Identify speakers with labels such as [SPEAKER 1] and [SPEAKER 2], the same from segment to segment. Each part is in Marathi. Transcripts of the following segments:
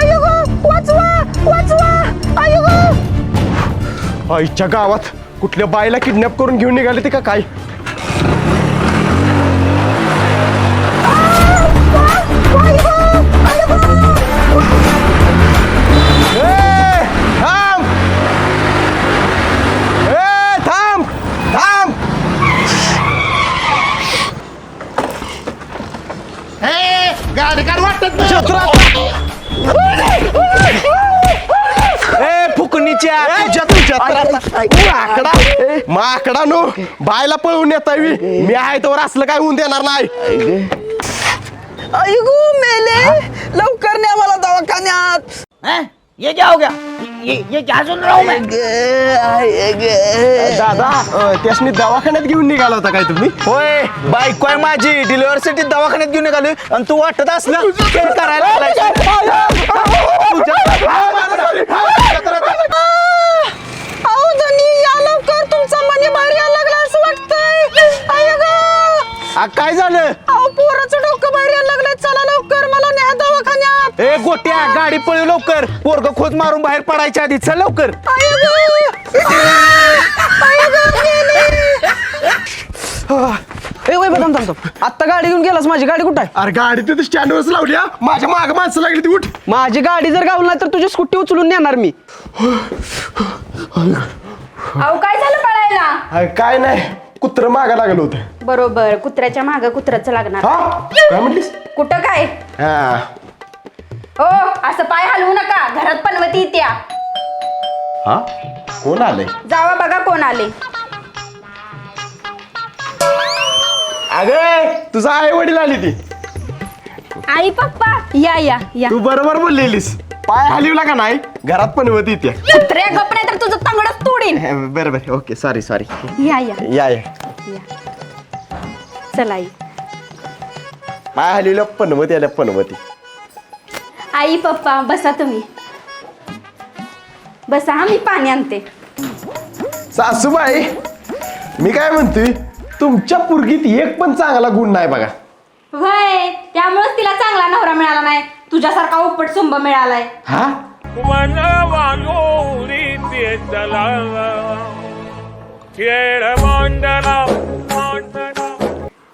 [SPEAKER 1] अयो गो वाचवा वाचवा अयो गो
[SPEAKER 2] आईच्या गावात कुठल्या बाईला किडनॅप करून घेऊन निघाले ते का काय ए, थांब! ए, थांब! थांब!
[SPEAKER 3] गाडी काढ वाटत
[SPEAKER 2] ए फुकणीच्या तुझ्या तुझ्या माकडा माकडा. नो बायला पळवून येता मी आहे तर असलं काय होऊन देणार नाही.
[SPEAKER 1] अयो गो. मेले. लवकर न्या मला दवाखान्यात.
[SPEAKER 3] ये क्या हो गया? ये ये क्या सुन रहा हूँ मैं?
[SPEAKER 2] दादा अं, त्यासनी दवाखान्यात घेऊन निघाला होता काय तुम्ही?
[SPEAKER 4] होय बायको आहे माझी. डिलिव्हरीसाठी दवाखान्यात घेऊन निघालोय. आणि तू वाटत असलं ते करायला लागलायस.
[SPEAKER 1] अहो धनी या लवकर तुमचा मनी भारी यायला लागला असं वाटतंय. अयो गो
[SPEAKER 4] आ, काय झालं?
[SPEAKER 1] अहो पोराचं डोकं बाहेर यायला लागलंय चला लवकर मला न्या दवाखान्यात
[SPEAKER 4] ए गोट्या गाडी पळू लवकर. पोरग खोच मारून बाहेर पडायच्या आधी. चल लवकर.
[SPEAKER 1] ए वय बदाम थांबतो आत्ता गाडी घेऊन गेलास माझी गाडी कुठं आहे?
[SPEAKER 2] अरे गाडी तिथे स्टँडवरच लावली हा. माझ्या माग माणसं लागली ती उठ.
[SPEAKER 1] माझी गाडी जर गावली नाही तर तुझी स्कूटी उचलून नेणार मी.
[SPEAKER 5] अहो काय झालं पळायला?
[SPEAKER 2] अरे काय नाही. कुत्र मागा लागलं होतं.
[SPEAKER 5] बरोबर कुत्र्याच्या माग कुत्र्याचं लागणार.
[SPEAKER 2] हा? काय म्हटलीस?
[SPEAKER 5] कुठं काय?
[SPEAKER 2] हा.
[SPEAKER 5] ओ असं पाय हलवू नका. घरात पनवती त्या
[SPEAKER 2] हा? कोण आलंय?
[SPEAKER 5] जावा बघा कोण आले.
[SPEAKER 2] अगे तुझा आई वडील आली ती.
[SPEAKER 5] आई पप्पा या या या.
[SPEAKER 2] तू बरोबर बोललेलीस. पाय हलिवला का नाही घरात पण होती त्या
[SPEAKER 5] कुत्र्या गप नाही तर तुझं तंगडच तोडीन.
[SPEAKER 2] बरं बरं ओके सॉरी सॉरी
[SPEAKER 5] या या.
[SPEAKER 2] या या.
[SPEAKER 5] चला आई.
[SPEAKER 2] पाय हलिवल्या पनवती आल्या पनवती
[SPEAKER 5] आई पप्पा बसा तुम्ही. बसा हा मी पाणी आणते.
[SPEAKER 2] सासूबाई मी काय म्हणतोय तुमच्या पुरगीत एक पण चांगला गुण नाही बघा.
[SPEAKER 5] वय त्यामुळेच तिला चांगला नवरा मिळाला नाही. तुझ्यासारखा उपट सुंब मिळालाय.
[SPEAKER 2] हा?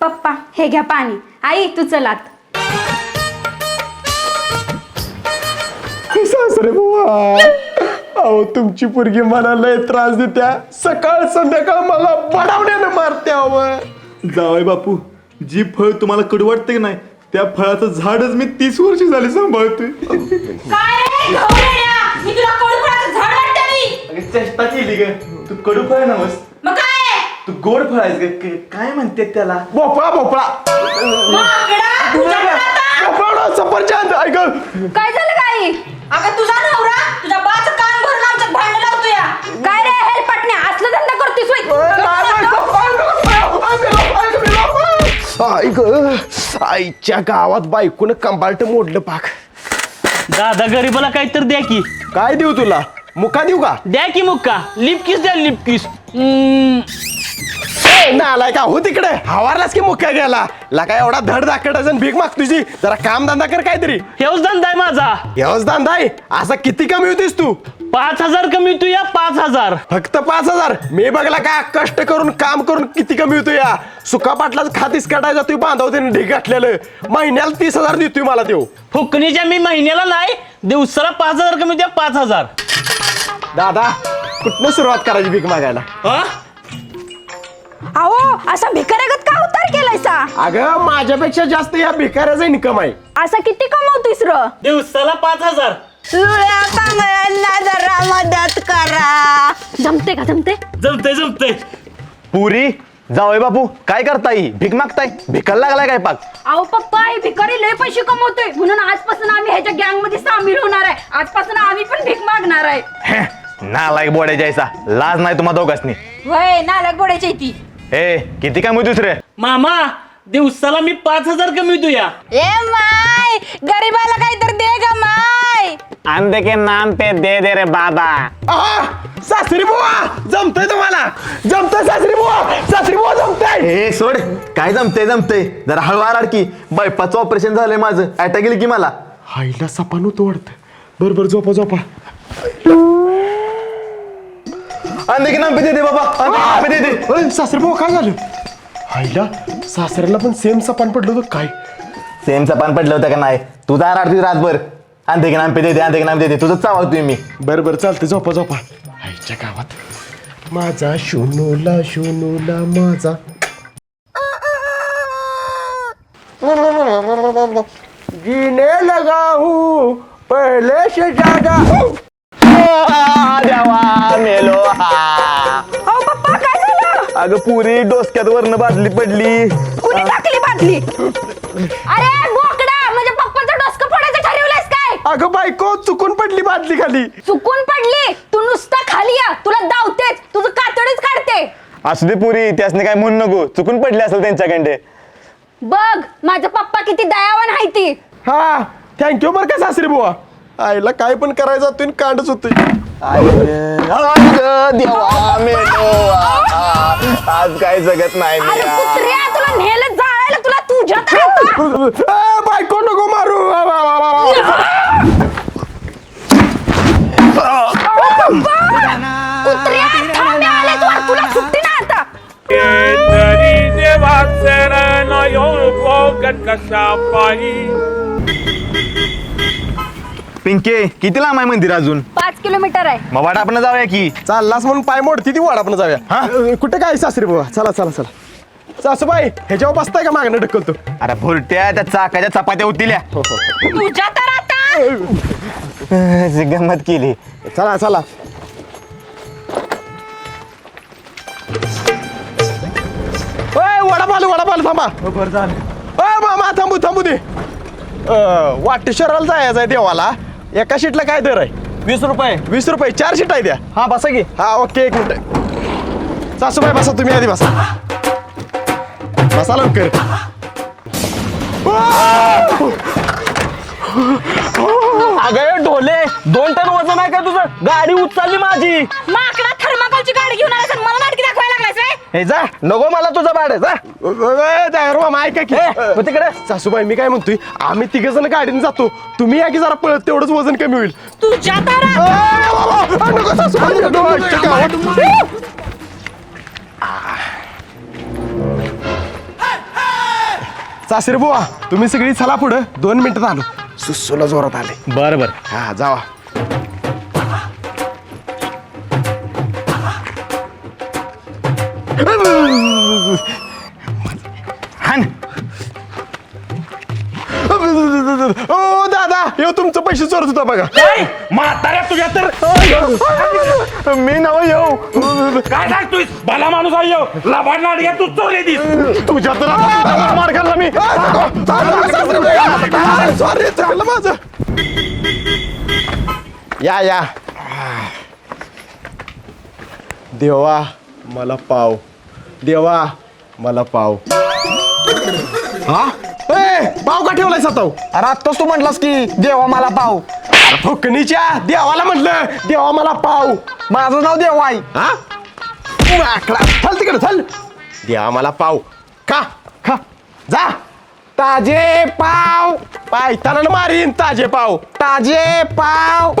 [SPEAKER 5] पप्पा हे घ्या पाणी. आई तू चलात.
[SPEAKER 2] सासरे बुवा. अहो तुमची पुरगी मला लय त्रास देत्या. सकाळ संध्याकाळ मला बडावण्यानं मारत्या अहो.
[SPEAKER 6] जावय बापू जी फळ तुम्हाला कडू वाटते की नाही त्या फळाचं झाडच मी तीस वर्ष झाली सांभाळतोय.
[SPEAKER 5] काय रे? घोड्या? मी तुला कडूपणाचं झाड वाटतं मी
[SPEAKER 6] अगं, चेष्टा केली ग. तू कडू फळ
[SPEAKER 5] मग काय
[SPEAKER 6] तू गोड फळ आहेस ग. काय म्हणते त्याला?
[SPEAKER 2] भोपळा भोपळा.
[SPEAKER 5] माकडा, तुझ्या घरात
[SPEAKER 2] भोपळा सफरचंद ऐक.
[SPEAKER 5] काय झालं काय अगं तुझा नवरा तुझ्या बाच कान भरून आमच्यात भांडण लावतो या काय रे हेलपटण्या असलं धंदा करतोस
[SPEAKER 2] ऐक आईच्या गावात बायकोनं कंबाल्ट मोडलं पाक
[SPEAKER 7] दादा गरीबाला काहीतरी द्या की.
[SPEAKER 2] काय देऊ तुला? मुका देऊ का?
[SPEAKER 7] द्या की मुक्का. लिप किस द्या लिप किस
[SPEAKER 2] ए, नालाय का हो तिकडे. हवारलाच की मुक्या गेला लका एवढा धड दाखडाचा भीक माग तुझी जरा काम धंदा कर काहीतरी.
[SPEAKER 7] हेच धंदा आहे माझा.
[SPEAKER 2] हेच धंदा आहे? असा किती कमी होतीस तू?
[SPEAKER 7] पाच हजार कमी तू या पाच हजार.
[SPEAKER 2] फक्त पाच हजार? मी बघला का कष्ट करून काम करून किती कमी होतो या? सुका पाटलाच खातीस काढायचा तू बांधवते ढीक घातलेलं. महिन्याला तीस हजार देतोय मला देऊ
[SPEAKER 7] फुकणीच्या मी महिन्याला नाही दिवसाला पाच हजार कमी द्या पाच हजार.
[SPEAKER 2] दादा कुठनं सुरुवात करायची भीक मागायला?
[SPEAKER 7] हा?
[SPEAKER 5] अहो असा भिकाऱ्यागत का उतार केलायसा?
[SPEAKER 2] अगं माझ्यापेक्षा जास्त या भिकाऱ्याचा इन्कम आहे.
[SPEAKER 5] असा किती कमवतोयस र?
[SPEAKER 7] दिवसाला पाच हजार.
[SPEAKER 1] जुळ्या जरा मदत करा.
[SPEAKER 5] जमते का जमते
[SPEAKER 7] जमते जमते
[SPEAKER 4] पुरी जावय बापू. काय करताय? भीक मागताय? भिकायला लागलाय काय पाक?
[SPEAKER 5] अहो पप्पा हे भिकारी लय पैसे कमवतोय. म्हणून आजपासून आम्ही ह्याच्या गँगमध्ये सामील होणार आहे. आजपासून आम्ही पण भीक मागणार आहे.
[SPEAKER 4] हें, नालायक बोड्या जायचा लाज नाही तुम्हा दोघांनी
[SPEAKER 5] वय नालक बोडायची ती.
[SPEAKER 4] ए किती मग दुसरे
[SPEAKER 7] मामा दिवसाला मी पाच हजार कमी तू या
[SPEAKER 1] ए माय गरीबाला काहीतरी दे ग माय.
[SPEAKER 4] अंधे के नाम पे दे दे रे बाबा.
[SPEAKER 2] आहा! सासरी बुवा जमतंय तुम्हाला. जमतंय सासरी बुवा सासरी बुवा जमतंय.
[SPEAKER 4] ए सोड काय जमते जमते जरा हळूवार की. बायपाचं ऑपरेशन झालंय माझं. अटॅक गेली की मला.
[SPEAKER 2] आईला सपान होतो वाटतं बर बर झोपा झोपा.
[SPEAKER 4] अंधे की नाम पे दे दे बाबा अंधे की नाम पे दे दे
[SPEAKER 2] अरे सासरे भाऊ काय झालं आईला सासऱ्याला पण सेम सपान पडलं होतं काय
[SPEAKER 4] सेम सपान पडलं होतं का नाही तू जा राहते रातभर अंधे की नाम पे दे दे की नाम दे दे तुझंच चावतोय मी
[SPEAKER 2] बर बर चालते झोपा झोपा आईच्या गावात माझा शोनूला शोनूला माझा जीने लगा हूँ पहले से ज्यादा
[SPEAKER 4] देवा मेलो
[SPEAKER 5] अहो पप्पा काय झालं?
[SPEAKER 4] अगं पुरी डोसक्यात वरनं बादली पडली.
[SPEAKER 5] कुणी टाकली बाटली अरे बोकडा म्हणजे पप्पाचं डोसकं फोडायचं ठरवलंयस काय?
[SPEAKER 2] अगं बायको चुकून पडली बादली खाली.
[SPEAKER 5] चुकून पडली? तू नुसता खाली या. तुला दावतेच. तुझं कातडीच काढते.
[SPEAKER 4] असू दे पुरी त्यासने काय म्हणू नको. चुकून पडली असेल त्यांच्याकडे.
[SPEAKER 5] बघ माझा पप्पा किती दयावान आहे ती.
[SPEAKER 2] हा थँक्यू बरं का सासरे बुवा. आईला काय पण करायचं आणि कांडच
[SPEAKER 4] देवा मेलो आज काय जगत नाही मी
[SPEAKER 5] अरे
[SPEAKER 4] यार.
[SPEAKER 5] कुत्र्या तुला नेलं जाळायला तुला तुझ्यात आहे आता.
[SPEAKER 2] ए, बायको नको मारू.
[SPEAKER 5] कुत्र्या थांबे तुला सुट्टी ना आता
[SPEAKER 8] Tărize va așa faci.
[SPEAKER 4] पिंके किती लांब आहे मंदिर अजून?
[SPEAKER 5] पाच किलोमीटर आहे.
[SPEAKER 4] मग वाट आपण जाऊया की.
[SPEAKER 2] चाललास म्हणून पाय मोडती ती वाडा पण जाऊया.
[SPEAKER 4] हा?
[SPEAKER 2] अ, कुठे काय सासरे बुवा चला चला चला. सासूबाई ह्याच्यावर बसताय का मागणं ढकलतो
[SPEAKER 4] अरे भुरट्या त्या चाकाच्या चपात्या होतील
[SPEAKER 5] तुझ्या तर आता?
[SPEAKER 4] गंमत केली.
[SPEAKER 2] चला चला. ओय वडापाल वडापाल थांबा. बरं झालं. ओय मामा थांबू थांबू दे. अ, वाटेश्वराला जायचं आहे देवाला. एका शीटला काय दर आहे?
[SPEAKER 7] वीस रुपये.
[SPEAKER 2] वीस रुपये. चार शीट आहे द्या
[SPEAKER 7] हा बसा की.
[SPEAKER 2] हा ओके एक मिनिट. सासूबाई बसा तुम्ही आधी बसा. बसा लवकर.
[SPEAKER 7] अगं ढोले दोन टन वजन आहे का तुझं? गाडी उचलली माझी.
[SPEAKER 5] माकडा थर्माकोलची गाडी घेऊन आणि मला नाटकी रे
[SPEAKER 4] हे जा नको मला तुझं भाडं जा.
[SPEAKER 2] ड्रायव्हर मामा ऐका की.
[SPEAKER 7] ए, मग तिकडे.
[SPEAKER 2] सासूबाई मी काय म्हणतोय आम्ही तिघ जण गाडीने जातो. तुम्ही या की जरा पळत तेवढंच वजन कमी होईल.
[SPEAKER 5] तुझ्या तर
[SPEAKER 2] ए, बाबा, ए, नको सासूबाई, नको, आजच्या गावात. सासरे बुवा तुम्ही सगळी चला पुढं. दोन मिनिटात आलो सुस्सूला जोरात आले.
[SPEAKER 7] बर बर.
[SPEAKER 2] हा जावा.
[SPEAKER 4] हान.
[SPEAKER 2] ओ दादा हे तुमचं पैसे चोरत होता बघा.
[SPEAKER 8] म्हाताऱ्या तुझ्या तर
[SPEAKER 4] मी नव येऊ
[SPEAKER 8] काय सांगतोय भला माणूस आहे ह्यो. लबाड नाडग्या तू चोरले दिस.
[SPEAKER 2] तुझ्या तर मार खाल्ला मी. सॉरी चुकलं माझं. या या. देवा. मला पाव. देवा मला पाव. हा? ए पाव का ठेवलाय साताव
[SPEAKER 4] अरे आत्ताच तू म्हटलास की देवा मला पाव.
[SPEAKER 2] फुकणीच्या देवाला म्हटलं देवा मला पाव.
[SPEAKER 4] माझं नाव देवा आहे
[SPEAKER 2] हा? माकडा चल तिकडे चल. देवा मला पाव. खा खा. जा.
[SPEAKER 4] ताजे पाव.
[SPEAKER 2] पायताना मारीन ताजे पाव.
[SPEAKER 4] ताजे पाव.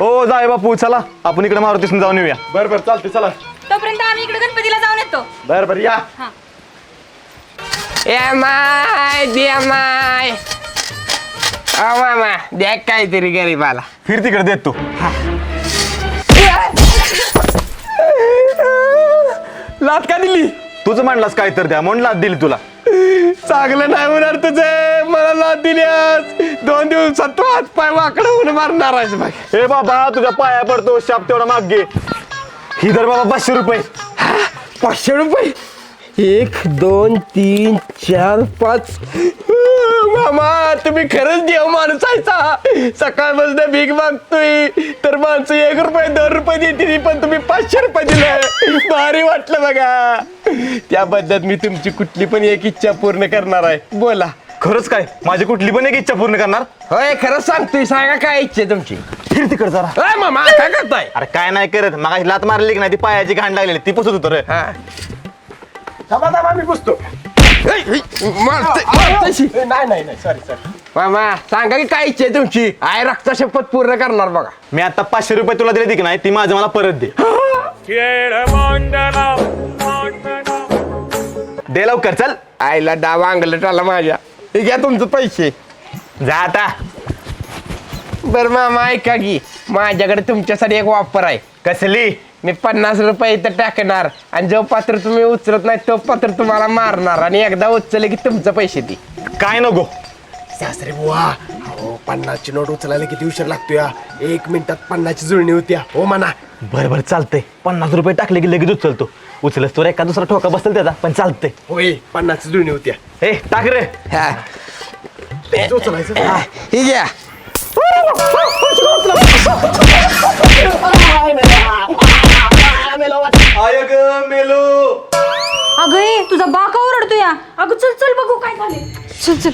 [SPEAKER 4] हो जाय बापू चला. आपण इकडे मारुतीसून जाऊन येऊया.
[SPEAKER 2] बर बर चालते चला.
[SPEAKER 5] तोपर्यंत आम्ही इकडे गणपतीला जाऊन येतो.
[SPEAKER 2] बर बर या.
[SPEAKER 9] ए माय दे माय. अ मामा द्या काहीतरी गरीबाला.
[SPEAKER 4] फिर तिकडे देत तू.
[SPEAKER 2] लाट का दिली?
[SPEAKER 4] तूच म्हणलास काय तर द्या म्हणून लाद दिली तुला.
[SPEAKER 2] चांगलं नाही होणार तुझं मला लाट दिल्यास दोन दिवसात तू हात पाय वाकडं होऊन मारणार आहेस बघ.
[SPEAKER 4] हे बाबा तुझ्या पाया पडतो शाप तेवढा माग. घे ही धर बाबा पाचशे रुपये.
[SPEAKER 9] पाचशे रुपये? एक दोन तीन चार पाच.
[SPEAKER 2] मामा तुम्ही खरंच देव माणूस आहेसा सकाळपासून भीक मागतोय. तर माणसं एक रुपये दोन रुपये देतील पण तुम्ही पाचशे रुपये दिले. भारी वाटलं बघा. त्या बद्दल मी तुमची कुठली पण एक इच्छा पूर्ण करणार आहे. बोला.
[SPEAKER 4] खरंच काय? माझी कुठली पण एक इच्छा पूर्ण करणार?
[SPEAKER 9] होय खरंच सांगतोय. सांगा काय इच्छा आहे तुमची?
[SPEAKER 4] फिर तिकडे जरा.
[SPEAKER 9] अय मामा काय करताय?
[SPEAKER 4] अरे काय नाही करत. मग लात मारली की नाही ती पायाची घाण लागलेली ती पुसत होतो रे.
[SPEAKER 9] हा.
[SPEAKER 2] थांबा थांबा मी पुसतो
[SPEAKER 9] मारते मारतेशी.
[SPEAKER 2] नाही नाही नाही सॉरी सॉरी
[SPEAKER 9] मामा सांगा की काय इच्छा आहे तुमची? आय रक्ता शपथ पूर्ण करणार बघा.
[SPEAKER 4] मी आता पाचशे रुपये तुला दिले की नाही ती माझं मला परत दे. दे लवकर चल.
[SPEAKER 9] आईला डाव अंगलट आला माझ्या. हे घ्या तुमचं पैसे.
[SPEAKER 4] जा आता.
[SPEAKER 9] बरं मामा ऐका की. माझ्याकडे तुमच्यासाठी एक वापर आहे.
[SPEAKER 4] कसली?
[SPEAKER 9] मी पन्नास रुपये इथं टाकणार आणि जो पात्र तुम्ही उचलत नाही तो पात्र तुम्हाला मारणार आणि एकदा उचलले की तुमचं पैसे दे.
[SPEAKER 4] काय नको?
[SPEAKER 2] सासरे बुवा अहो पन्नासची नोट उचलायला किती उशीर लागतो या एक मिनिटात पन्नासची जुळणी होत्या. हो म्हणा
[SPEAKER 4] बरं बरं चालतंय. पन्नास रुपये टाकले की लगेच उचलतो. उचलस तर एका दुसरा ठोका बसेल त्याचा पण चालतंय.
[SPEAKER 2] होय पन्नासची जुळणी होत्या.
[SPEAKER 4] ए टाक रे.
[SPEAKER 9] हा.
[SPEAKER 2] तेच उचलायचं.
[SPEAKER 9] हा, हे घ्या.
[SPEAKER 4] मेलो
[SPEAKER 5] अगं ए, तुझा बा का ओरडतो या अगं चल चल बघू काय झाले चल चल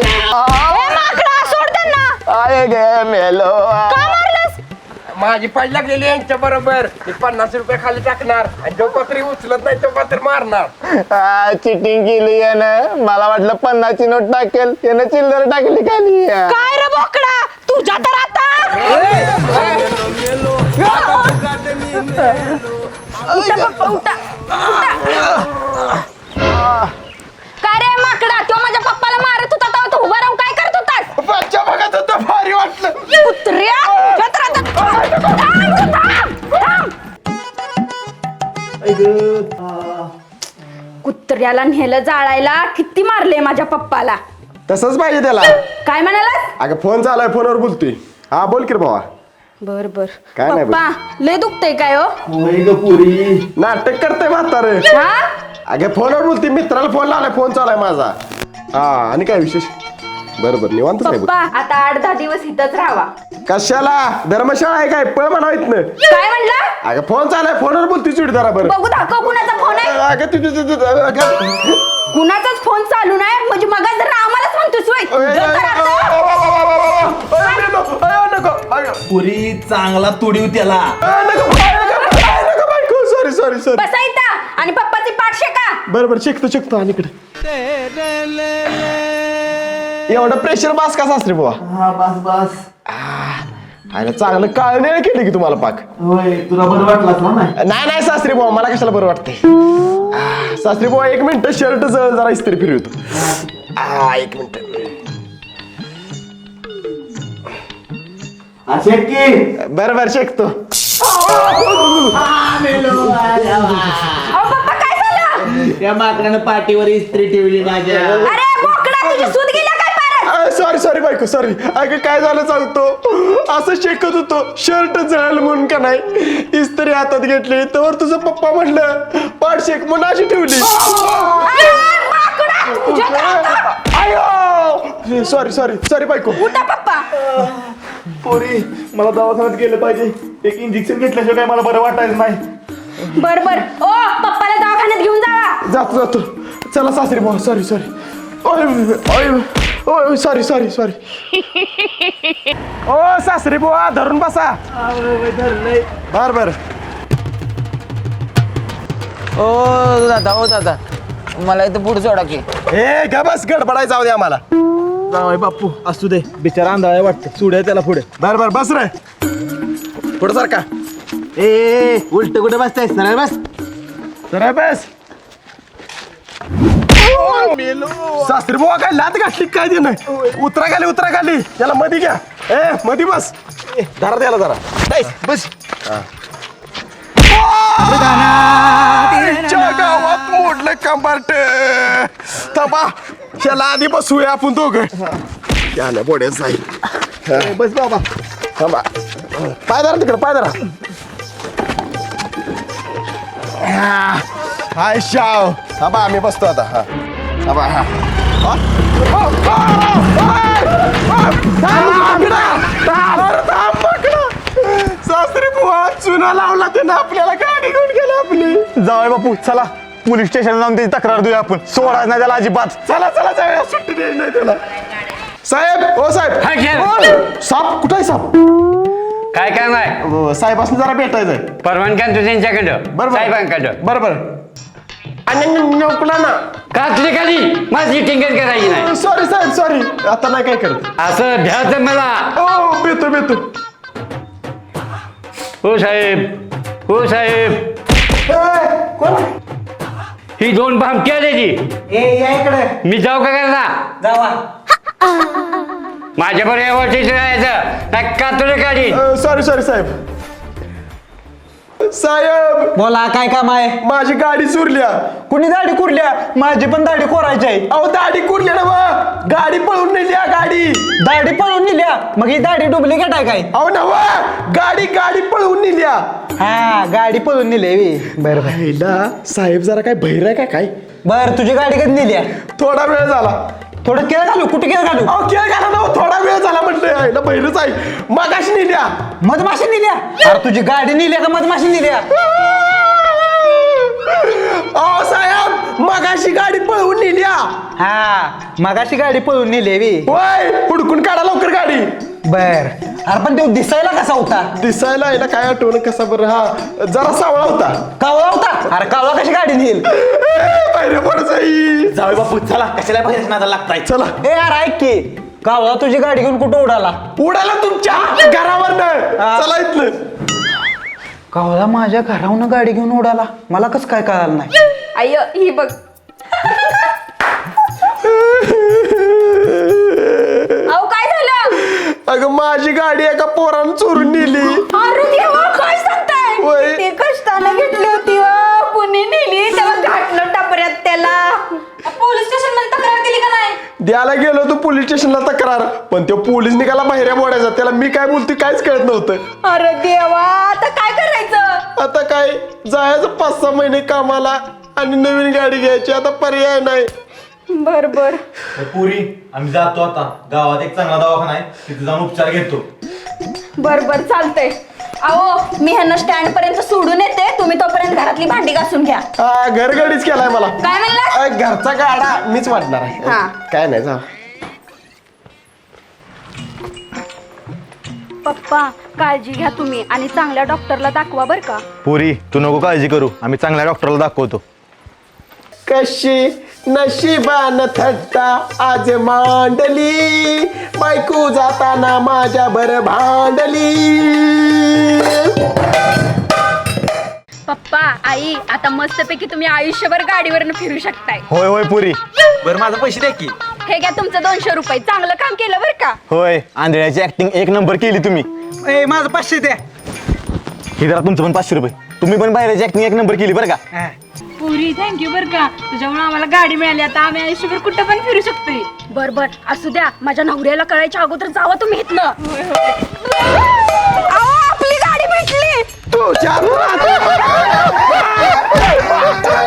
[SPEAKER 5] ए, माकडा, सोड त्यांना. का मारलंस?
[SPEAKER 9] माझी पाय लागलेली यांच्या बरोबर. मी पन्नास रुपये खाली टाकणार आणि जो पत्र उचलत नाही तो पत्र मारणार.
[SPEAKER 2] चिटिंग केली यानं. मला वाटलं पन्नासची नोट टाकेल. यानं चिल्लर टाकली खाली.
[SPEAKER 5] काय रे बोकडा? तुझ्या तर आता? उठा पप्पा, उठा. उठा. काय रे माकडा? तो माझ्या पप्पाला मारत होता तेव्हा तू उभा राहून काय करत होतास?
[SPEAKER 2] बच्चा बघत होतं भारी वाटलं.
[SPEAKER 5] कुत्र्या? तुझ्या कुत्र्याला नेलं जाळायला किती मारले माझ्या पप्पाला.
[SPEAKER 2] तसंच पाहिजे त्याला.
[SPEAKER 5] काय म्हणालास?
[SPEAKER 2] अगं फोन चालू आहे फोनवर बोलतोय हा बोल की रे भावा.
[SPEAKER 5] बर बर.
[SPEAKER 2] काय नाही
[SPEAKER 5] पप्पा लय दुखतंय काय हो?
[SPEAKER 2] नाटक करते म्हातारे.
[SPEAKER 5] हा?
[SPEAKER 2] अगे फोनवर बोलते मित्राला फोन लावलाय फोन चालू आहे माझा. हा आणि काय विशेष? बरं बरं
[SPEAKER 5] पप्पा आता आठ दहा दिवस इथंच राहावा
[SPEAKER 2] कशाला धर्मशाळा आहे काय पळ म्हणा इथनं
[SPEAKER 5] काय म्हणला
[SPEAKER 2] अगं फोन चालाय फोनवर बोलते चुडीदारा बरं
[SPEAKER 5] बघू दाखव कुणाचा फोन आहे
[SPEAKER 2] अगं तुझं तुझं अगं
[SPEAKER 5] कुणाचाच फोन चालू नाही म्हणजे मग जर आम्हालाच म्हणतोस होय. जर तर आता-
[SPEAKER 4] पुरी चांगला तुडीव त्याला
[SPEAKER 2] सॉरी सॉरी सॉरी
[SPEAKER 5] बसा इथं आणि पप्पाची पाठ शेका
[SPEAKER 2] बरं बरं शिकतो शिकतो आणि इकडे एवढं प्रेशर बास का सासरे बुवा?
[SPEAKER 4] हा बस बस.
[SPEAKER 2] अरे चांगलं काळणे केली की तुम्हाला पाक.
[SPEAKER 4] होय तुला बरं वाटलं ना नाही?
[SPEAKER 2] नाही नाही सासरी बुवा मला कशाला बरं वाटते सासरी बुवा एक मिनिट शर्ट जरा इस्त्री फिरवतो आ, एक मिनिट.
[SPEAKER 4] असे की.
[SPEAKER 2] बरं बरं शिकतो
[SPEAKER 5] अहो पप्पा काय झालं?
[SPEAKER 3] या माकडानं पाठीवर इस्त्री ठेवली माझ्या.
[SPEAKER 5] अरे बोकडा तुझी सूद गेल्या काय पारत
[SPEAKER 2] सॉरी सॉरी बायको सॉरी अगं काय झालं सांगतो? असं शेकत होतो. शर्ट जळाल म्हणून का नाही? इस्त्री हातात घेतली. तर तुझं पप्पा म्हटलं पाठ शेक म्हणून अशी ठेवली. आयो! सॉरी सॉरी सॉरी बायको.
[SPEAKER 5] उठा पप्पा.
[SPEAKER 6] पोरी मला दवाखान्यात गेलं पाहिजे. एक इंजेक्शन घेतल्याशिवाय काय मला बरं वाटायचं नाही.
[SPEAKER 5] बर बर. ओ पप्पाला दवाखान्यात घेऊन जावा.
[SPEAKER 2] जातो जातो. चला सासरी भाऊ सॉरी सॉरी ओय सॉरी सॉरी सॉरी ओ सासरी बुवा धरून बसा. बर बर.
[SPEAKER 3] ओ दादा ओ दादा मला इथं पुढे सोडा की.
[SPEAKER 2] ए गा बस गडबडाय जाऊ दे आम्हाला.
[SPEAKER 4] जावय बापू असू दे. बिचारा आंधळा वाटतं. चुड्या त्याला पुढे.
[SPEAKER 2] बर बर बस रे. पुढे सर का
[SPEAKER 4] ए उलट कुठे बसताय? सरळ बस.
[SPEAKER 2] तर बस. सासरी बुवा काय लात घातली काय ते नाही? उतरा खाली उतरा खाली. त्याला मधी घ्या. ए मधी बस. ए, धरा त्याला जरा नाही, बस. गावात मोडलं कंबार्ट. थांबा त्याला आधी बसूया आपण दोघं. त्याला बोडे साई बस बाबा. थांबा. पाय धरा तिकडे पाय धरा. हाय शाव. थांबा आम्ही बसतो आता. हा. सासरी बुवा चुना लावला त्यानं आपल्याला गाडी घेऊन गेला आपली.
[SPEAKER 4] जावय बापू चला. पोलीस स्टेशनला जाऊन त्याची तक्रार देऊया आपण. सोडायचं नाही त्याला अजिबात.
[SPEAKER 2] चला चला जाऊया. सुट्टी द्यायची नाही त्याला. साहेब ओ साहेब. ओ, साप कुठं आहे साप?
[SPEAKER 7] काय काम आहे
[SPEAKER 2] अ, साहेबांनी जरा भेटायचंय.
[SPEAKER 7] परवानगी का तू त्यांच्याकडं
[SPEAKER 2] बरोबर
[SPEAKER 7] साहेबांकडं.
[SPEAKER 2] बरोबर
[SPEAKER 10] आणि नोकला ना.
[SPEAKER 7] का तुझी खाली? माझी टिंगल करायची नाही?
[SPEAKER 2] सॉरी साहेब सॉरी आता नाही काय करत.
[SPEAKER 7] असं भ्याचं मला.
[SPEAKER 2] हो बेतो बेतो
[SPEAKER 7] हो साहेब. हो साहेब. ही दोन भामकी त्याची मी जाऊ का करता
[SPEAKER 11] जावा.
[SPEAKER 7] माझ्या बरोबर यावरतीच राहायचं नाही का तुझ्या गाडी
[SPEAKER 2] सॉरी सॉरी साहेब. साहेब!
[SPEAKER 11] बोला काय काम आहे?
[SPEAKER 2] माझी गाडी चुरल्या.
[SPEAKER 11] कुणी दाढी कुरल्या? माझी पण दाढी कोरायची आहे.
[SPEAKER 2] अहो दाढी कुरल्या ना मग गाडी पळून नेली हा गाडी.
[SPEAKER 11] दाढी पळून नेल्या मग ही दाढी डुप्लिकेट आहे काय?
[SPEAKER 2] अहो नव गाडी गाडी पळवून नेल्या
[SPEAKER 11] हा. गाडी पळून नेली बर बर.
[SPEAKER 2] पहिला साहेब जरा काय बहिर आहे का काय?
[SPEAKER 11] बर तुझी गाडी कधी नेल्या
[SPEAKER 2] थोडा वेळ झाला.
[SPEAKER 11] थोडं केळ घालू कुठे केळ घालू?
[SPEAKER 2] अहो केळ घाला ना हो, थोडा वेळ झाला म्हटलं आईला बहिरच आहे. मगाशी नेल्या.
[SPEAKER 11] मधमाशी नेल्या? अरे तुझी गाडी नेल्या का मधमाशी नेल्या?
[SPEAKER 2] अहो साहेब मगाशी गाडी पळवून नेल्या.
[SPEAKER 11] हा मगाशी गाडी पळून नेली
[SPEAKER 2] होय हुडकून काढा लवकर गाडी.
[SPEAKER 11] बर. अरे पण तो दिसायला कसा होता?
[SPEAKER 2] दिसायला आईला काय आठवण कसा बरं? हा जरा सावळा होता.
[SPEAKER 11] कावळा होता? अरे कावळा कशी गाडी
[SPEAKER 2] आहे
[SPEAKER 11] जाऊ बापू चला. कशाला नादा लागताय.
[SPEAKER 2] चला.
[SPEAKER 11] ए यार ऐक की. कावळा तुझी गाडी घेऊन कुठं उडाला?
[SPEAKER 2] उडाला तुमच्या घरावर चला इथलं
[SPEAKER 11] कावळा माझ्या घराहून गाडी घेऊन उडाला. मला कसं काय कळालं नाही?
[SPEAKER 5] आय ही बघ अहो काय झालं
[SPEAKER 2] अगं माझी गाडी एका पोरानं चोरून नेली.
[SPEAKER 5] अरे देवा काय सांगताय?
[SPEAKER 2] होय.
[SPEAKER 5] ते कष्टानं घेतली होती. कुणी नेली? तेव्हा टपऱ्यात त्याला. पोलीस स्टेशनमध्ये तक्रार दिली का नाही?
[SPEAKER 2] द्यायला गेलो तू पोलीस स्टेशनला तक्रार. पण तो पोलीस निघाला बाहेर बोडायचा त्याला मी काय बोलतोय काहीच कळत नव्हतं.
[SPEAKER 5] अरे देवा आता काय करायचं?
[SPEAKER 2] आता काय? जायचं पाच सहा महिने कामाला आणि नवीन गाडी घ्यायची. आता पर्याय नाही.
[SPEAKER 5] बर बर.
[SPEAKER 4] पुरी आम्ही जातो आता. गावात एक चांगला दवाखाना आहे. तिथे जाऊन उपचार घेतो.
[SPEAKER 5] बर बर चालतंय. अहो मी ह्यांना स्टँड पर्यंत सोडून येते. तुम्ही तोपर्यंत घरातली भांडी घासून घ्या.
[SPEAKER 2] हा घरगडीच केलाय मला.
[SPEAKER 5] काय म्हणला?
[SPEAKER 2] घरचा गाडा मीच वाटणार आहे.
[SPEAKER 5] हा.
[SPEAKER 2] काय नाही जा.
[SPEAKER 5] पप्पा काळजी घ्या तुम्ही आणि चांगल्या डॉक्टरला दाखवा बर का.
[SPEAKER 4] पुरी तू नको काळजी करू. आम्ही चांगल्या डॉक्टरला दाखवतो.
[SPEAKER 2] कशी? नशिबान थट्टा आज मांडली. बायको जाताना माझ्या बर भांडली.
[SPEAKER 5] पप्पा आई आता मस्तपैकी तुम्ही आयुष्यभर गाडीवरनं फिरू शकताय.
[SPEAKER 4] होय होय पुरी.
[SPEAKER 11] बरं माझं पैसे द्या की.
[SPEAKER 5] हे घ्या तुमचं दोनशे रुपये. चांगलं काम केलं बरं का?
[SPEAKER 4] होय आंधळ्याची ऍक्टिंग एक नंबर केली तुम्ही.
[SPEAKER 11] ए माझं पाचशे द्या.
[SPEAKER 4] हे जरा तुमचं पण पाचशे रुपये. तुम्ही पण बाहेरची ऍक्टिंग एक नंबर केली बरं का?
[SPEAKER 12] पुरी थँक्यू बर का. तुझ्यामुळे आम्हाला गाडी मिळाली. आता आम्ही आयुष्यभर कुठं पण फिरू शकतोय.
[SPEAKER 5] बर बर. असू द्या. माझ्या नवऱ्याला कळायच्या अगोदर जावा तुम्ही इथनं. अहो, आपली गाडी भेटली.
[SPEAKER 2] तू